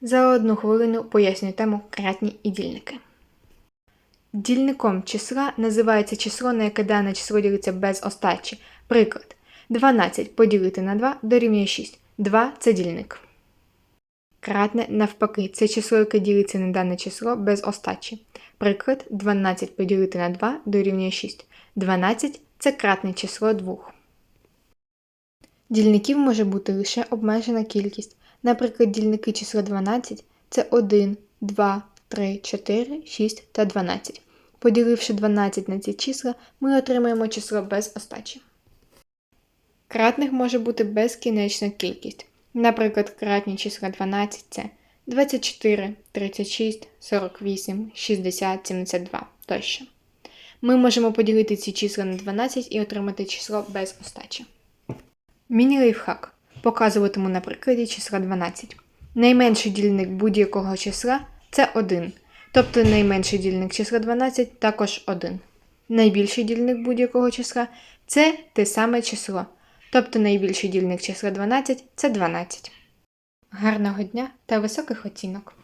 За одну хвилину пояснюю тему кратні і дільники. Дільником числа називається число, на яке дане число ділиться без остачі. Приклад. 12 поділити на 2 дорівнює 6. 2 це дільник. Кратне навпаки, це число, яке ділиться на дане число без остачі. Приклад 12 поділити на 2 дорівнює 6. 12 це кратне число 2. Дільників може бути лише обмежена кількість. Наприклад, дільники числа 12 це 1, 2, 3, 4, 6 та 12. Поділивши 12 на ці числа, ми отримаємо число без остачі. Кратних може бути безкінечна кількість. Наприклад, кратні числа 12 це 24, 36, 48, 60, 72 тощо. Ми можемо поділити ці числа на 12 і отримати число без остачі. Міні-лайфхак. Показуватиму на прикладі числа 12. Найменший дільник будь-якого числа це 1. Тобто найменший дільник числа 12 також 1. Найбільший дільник будь-якого числа це те саме число. Тобто найбільший дільник числа 12 це 12. Гарного дня та високих оцінок!